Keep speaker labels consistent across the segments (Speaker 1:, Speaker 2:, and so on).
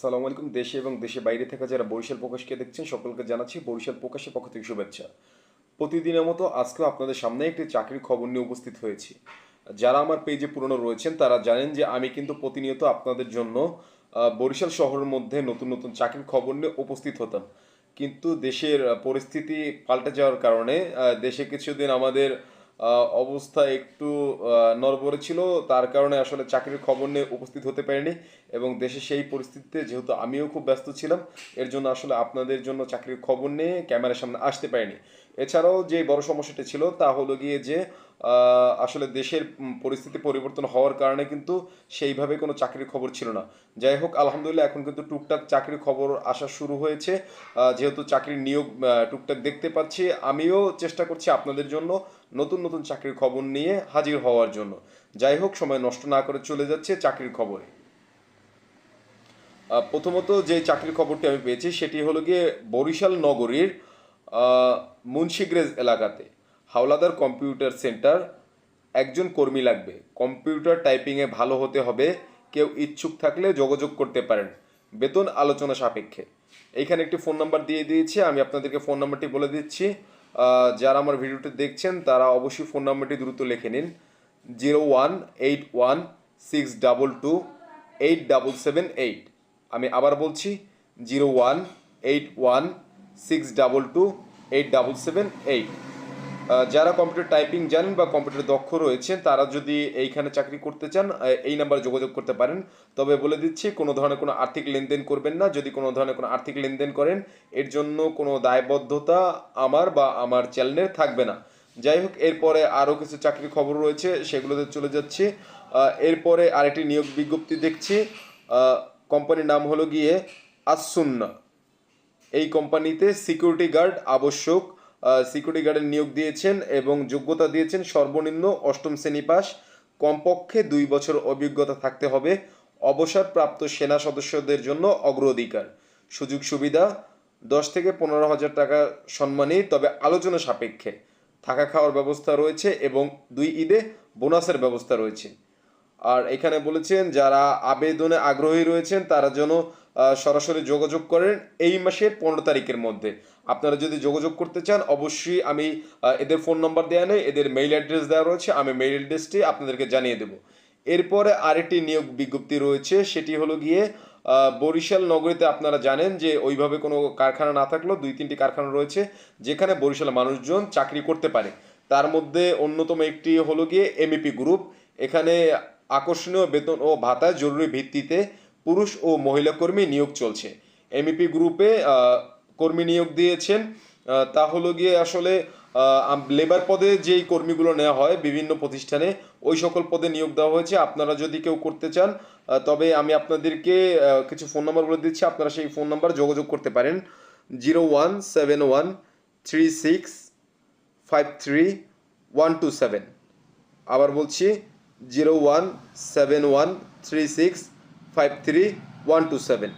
Speaker 1: সালামু আলাইকুম। দেশে এবং দেশে বাইরে থেকে যারা বরিশাল প্রকাশকে দেখছেন, সকলকে জানাচ্ছি বরিশাল প্রকাশের পক্ষ থেকে শুভেচ্ছা। প্রতিদিনের মতো আজকেও আপনাদের সামনে একটি চাকরির খবর নিয়ে উপস্থিত হয়েছি। যারা আমার পেজে পুরনো রয়েছেন, তারা জানেন যে আমি কিন্তু প্রতিনিয়ত আপনাদের জন্য বরিশাল শহরের মধ্যে নতুন নতুন চাকরির খবর নিয়ে উপস্থিত হতাম। কিন্তু দেশের পরিস্থিতি পাল্টে যাওয়ার কারণে দেশে কিছুদিন আমাদের অবস্থা একটু নড়বড়ে ছিল। তার কারণে আসলে চাকরির খবর নিয়ে উপস্থিত হতে পারিনি এবং দেশে সেই পরিস্থিতিতে যেহেতু আমিও খুব ব্যস্ত ছিলাম, এর জন্য আসলে আপনাদের জন্য চাকরির খবর নিয়ে ক্যামেরার সামনে আসতে পারিনি। এছাড়াও যে বড় সমস্যাটা ছিল তা হলো গিয়ে যে আসলে দেশের পরিস্থিতি পরিবর্তন হওয়ার কারণে কিন্তু সেইভাবে কোনো চাকরির খবর ছিল না। যাই হোক, আলহামদুলিল্লাহ এখন কিন্তু টুকটাক চাকরির খবর আসা শুরু হয়েছে। যেহেতু চাকরির নিয়োগ টুকটাক দেখতে পাচ্ছি, আমিও চেষ্টা করছি আপনাদের জন্য নতুন নতুন চাকরির খবর নিয়ে হাজির হওয়ার জন্য। যাই হোক, সময় নষ্ট না করে চলে যাচ্ছে চাকরির খবরে। প্রথমত যে চাকরির খবরটি আমি পেয়েছি সেটি হলো গিয়ে বরিশাল নগরীর মুন্সিগ্রেজ এলাকাতে হাওলাদার কম্পিউটার সেন্টার একজন কর্মী লাগবে। কম্পিউটার টাইপিংয়ে ভালো হতে হবে, কেউ ইচ্ছুক থাকলে যোগাযোগ করতে পারেন। বেতন আলোচনা সাপেক্ষে। এইখানে একটি ফোন নাম্বার দিয়ে দিয়েছি, আমি আপনাদেরকে ফোন নাম্বারটি বলে দিচ্ছি। যারা আমার ভিডিওটি দেখছেন, তারা অবশ্যই ফোন নাম্বারটি দ্রুত লিখে নিন। Zero one eight one six double two eight double seven eight. আমি আবার বলছি, zero one eight one six double two eight double seven eight. যারা কম্পিউটার টাইপিং জানেন বা কম্পিউটার দক্ষ রয়েছেন, তারা যদি এইখানে চাকরি করতে চান এই নাম্বারে যোগাযোগ করতে পারেন। তবে বলে দিচ্ছি, কোনো ধরনের কোনো আর্থিক লেনদেন করবেন না। যদি কোনো ধরনের কোনো আর্থিক লেনদেন করেন, এর জন্য কোনো দায়বদ্ধতা আমার বা আমার চ্যানেলের থাকবে না। যাই হোক, এরপরে আরও কিছু চাকরির খবর রয়েছে, সেগুলোতে চলে যাচ্ছি। এরপরে আরেকটি নিয়োগ বিজ্ঞপ্তি দেখছি। কোম্পানির নাম হলো গিয়ে আসুন্না এই কোম্পানিতে সিকিউরিটি গার্ড আবশ্যক। সিকিউরিটি গার্ডের নিয়োগ দিয়েছেন এবং যোগ্যতা দিয়েছেন সর্বনিম্ন অষ্টম শ্রেণি পাস কমপক্ষে দুই বছর অভিজ্ঞতা থাকতে হবে অবসরপ্রাপ্ত সেনা সদস্যদের জন্য অগ্রাধিকার। সুযোগ সুবিধা, দশ থেকে পনেরো হাজার টাকা সম্মানী, তবে আলোচনা সাপেক্ষে। থাকা খাওয়ার ব্যবস্থা রয়েছে এবং দুই ঈদে বোনাসের ব্যবস্থা রয়েছে। আর এখানে বলেছেন, যারা আবেদনে আগ্রহী রয়েছেন, তারা যেন সরাসরি যোগাযোগ করেন এই মাসের পনেরো তারিখের মধ্যে। আপনারা যদি যোগাযোগ করতে চান, অবশ্যই আমি এদের ফোন নম্বর দেওয়া নেই, এদের মেইল অ্যাড্রেস দেওয়া রয়েছে, আমি মেইল অ্যাড্রেসটি আপনাদেরকে জানিয়ে দেবো। এরপরে আরেকটি নিয়োগ বিজ্ঞপ্তি রয়েছে, সেটি হলো গিয়ে বরিশাল নগরীতে আপনারা জানেন যে, ওইভাবে কোনো কারখানা না থাকলেও দুই তিনটি কারখানা রয়েছে, যেখানে বরিশাল মানুষজন চাকরি করতে পারে। তার মধ্যে অন্যতম একটি হলো গিয়ে এমইপি গ্রুপ এখানে আকর্ষণীয় বেতন ও ভাতা জরুরি ভিত্তিতে পুরুষ ও মহিলা কর্মী নিয়োগ চলছে। এমইপি গ্রুপে কর্মী নিয়োগ দিয়েছেন। তা হলো গিয়ে আসলে লেবার পদে যেই কর্মীগুলো নেওয়া হয় বিভিন্ন প্রতিষ্ঠানে, ওই সকল পদে নিয়োগ দেওয়া হয়েছে। আপনারা যদি কেউ করতে চান তবে আমি আপনাদেরকে কিছু ফোন নাম্বার বলে দিচ্ছি। আপনারা সেই ফোন নাম্বার যোগাযোগ করতে পারেন। Zero one seven one three six five three one two seven আবার বলছি zero one seven one three six five three one two seven.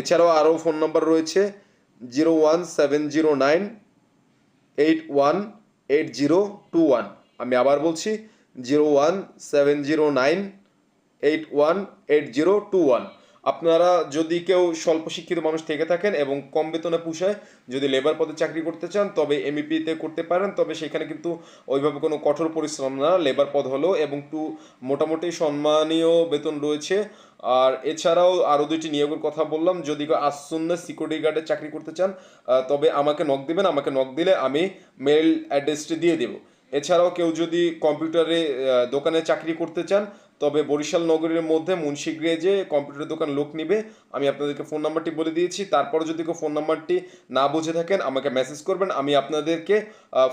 Speaker 1: এছাড়াও আরও ফোন নম্বর রয়েছে zero one seven zero nine eight one eight zero two one. আমি আবার বলছি zero one seven zero nine eight one eight zero two one. আপনারা যদি কেউ স্বল্প শিক্ষিত মানুষ থেকে থাকেন এবং কম বেতনে পুষায় যদি লেবার পদে চাকরি করতে চান, তবে এমইপিতে করতে পারেন, তবে সেখানে কিন্তু ওইভাবে কোনো কঠোর পরিশ্রম না লেবার পদ হলো এবং একটু মোটামুটি সম্মানীয় বেতন রয়েছে। আর এছাড়াও আরও দুইটি নিয়োগের কথা বললাম, যদি কেউ আসন্ন সিকিউরিটি গার্ডে চাকরি করতে চান তবে আমাকে নক দিবেন, আমাকে নক দিলে আমি মেল অ্যাড্রেসটি দিয়ে দেবো। এছাড়াও কেউ যদি কম্পিউটারে দোকানে চাকরি করতে চান তবে বরিশাল নগরীর মধ্যে মুন্সিগ্রেজে কম্পিউটার দোকান লোক নিবে, আমি আপনাদেরকে ফোন নাম্বারটি বলে দিয়েছি। তারপরে যদি কেউ ফোন নাম্বারটি না বুঝে থাকেন, আমাকে মেসেজ করবেন, আমি আপনাদেরকে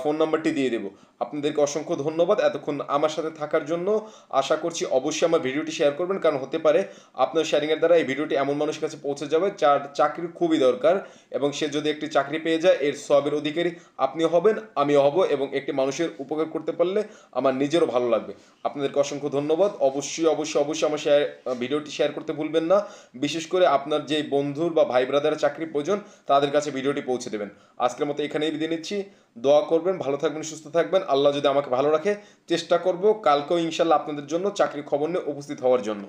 Speaker 1: ফোন নাম্বারটি দিয়ে দেবো। আপনাদেরকে অসংখ্য ধন্যবাদ এতক্ষণ আমার সাথে থাকার জন্য। আশা করছি অবশ্যই আমার ভিডিওটি শেয়ার করবেন, কারণ হতে পারে আপনার শেয়ারিংয়ের দ্বারা এই ভিডিওটি এমন মানুষের কাছে পৌঁছে যাবে যার চাকরি খুবই দরকার এবং সে যদি একটি চাকরি পেয়ে যায়, এর সবের অধিকারী আপনিও হবেন, আমিও হব এবং একটি মানুষের উপকার করতে পারলে আমার নিজেরও ভালো লাগবে। আপনাদেরকে অসংখ্য ধন্যবাদ অবশ্যই অবশ্যই অবশ্যই আমার শেয়ার ভিডিওটি শেয়ার করতে ভুলবেন না। বিশেষ করে আপনার যে বন্ধুর বা ভাই ব্রাদারের চাকরি প্রয়োজন, তাদের কাছে ভিডিওটি পৌঁছে দেবেন। আজকের মতো এখানেই বিদায় নিচ্ছি। দোয়া করবেন, ভালো থাকবেন, সুস্থ থাকবেন। আল্লাহ যদি আমাকে ভালো রাখে, চেষ্টা করব, কালকেও ইনশাল্লাহ আপনাদের জন্য চাকরির খবর নিয়ে উপস্থিত হওয়ার জন্য।